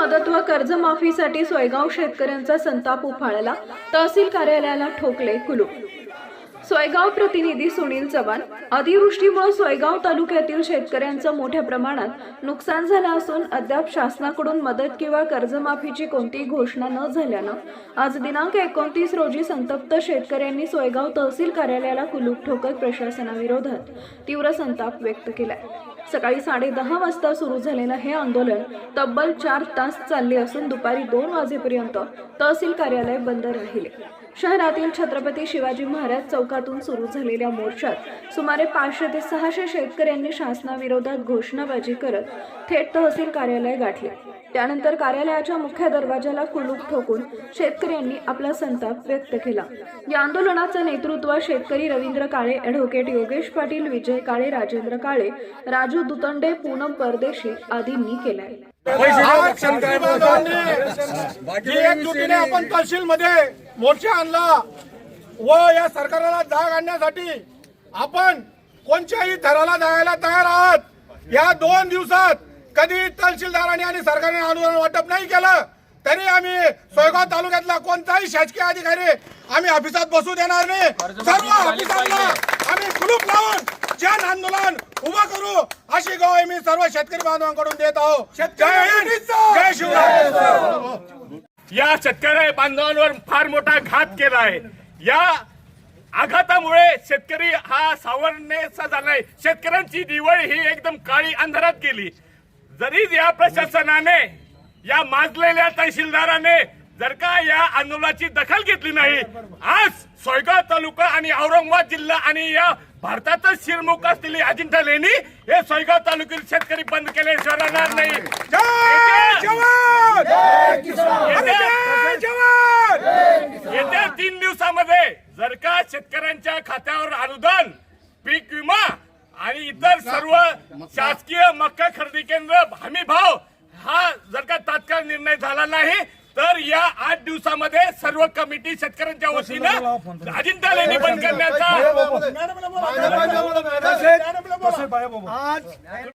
मदत व कर्जमाफीसाठी सोयगाव शेतकऱ्यांचा संताप उफाळला. तहसील कार्यालयाला ठोकले कुलूप. सोयगाव प्रतिनिधी सुनील चव्हाण अतिवृष्टीमुळे सोयगाव तालुक्यातील शेतकऱ्यांचं मोठ्या प्रमाणात नुकसान झालं असून अद्याप शासनाकडून मदत किंवा कर्जमाफीची कोणतीही घोषणा न झाल्यानं आज दिनांक एकोणतीस रोजी संतप्त शेतकऱ्यांनी सोयगाव तहसील कार्यालयाला कुलूप ठोकत प्रशासनाविरोधात तीव्र संताप व्यक्त केलाय. सकाळी साडेदहा वाजता सुरू झालेलं हे आंदोलन तब्बल चार तास चालले असून दुपारी दोन वाजेपर्यंत तहसील कार्यालय बंद राहिले. शहरातील छत्रपती शिवाजी महाराज चौकातून सुरू झालेल्या मोर्चात सुमारे पाचशे ते सहाशे शेतकऱ्यांनी शासनाविरोधात घोषणाबाजी करत थेट तहसील कार्यालय गाठले. त्यानंतर कार्यालयाच्या मुख्य दरवाजाला कुलूप ठोकून शेतकऱ्यांनी आपला संताप व्यक्त केला. या आंदोलनाचं नेतृत्व शेतकरी रवींद्र काळे ॲडव्होकेट योगेश पाटील विजय काळे राजेंद्र काळे राजू दुतंडे पूनम परदेशी आदींनी केलंय. आपण तहसील मध्ये मोर्चा आणला व या सरकारला जाग आणण्यासाठी आपण कोणत्याही थराला जायला तयार आहात. या दोन दिवसात कधी तहसीलदारांनी आणि सरकारने अनुदान वाटप नाही केलं तरी आम्ही सोयगाव तालुक्यातला कोणताही शासकीय अधिकारी आम्ही ऑफिसात बसू देणार नाही. सर्व ऑफिसांना आम्ही कुलूप लावून आंदोलन उभं करू अशी गवाही मी सर्व शेतकरी बांधवांकडून देत आहोत जय हिंद. जय शिवराय या शेतकरी बांधवांवर फार मोठा घात केला आहे या आघातामुळे शेतकरी हा सावरण्याचा झालाय. शेतकऱ्यांची दिवाळी ही एकदम काळी अंधारात गेली. जरी या प्रशासनाने या माजलेल्या तहसीलदाराने जर का या आंदोलनाची दखल घेतली नाही आज सोयगाव तालुका आणि औरंगाबाद जिल्हा आणि या भारतातच शिरमुख असलेली अजिंठा लेणी हे सोयगाव तालुक्यातील शेतकरी बंद केल्याशिवाय राहणार नाही. येत्या- येत्या तीन दिवसामध्ये जर का शेतकऱ्यांच्या खात्यावर अनुदान पीक विमा आणि इतर सर्व शासकीय मक्का खरेदी केंद्र हमी भाव हा जर का तात्काळ निर्णय झाला नाही तर या आठ दिवसामध्ये सर्व कमिटी शेतकऱ्यांच्या वतीनं अजिंठा लेणी बंद करण्याचा आज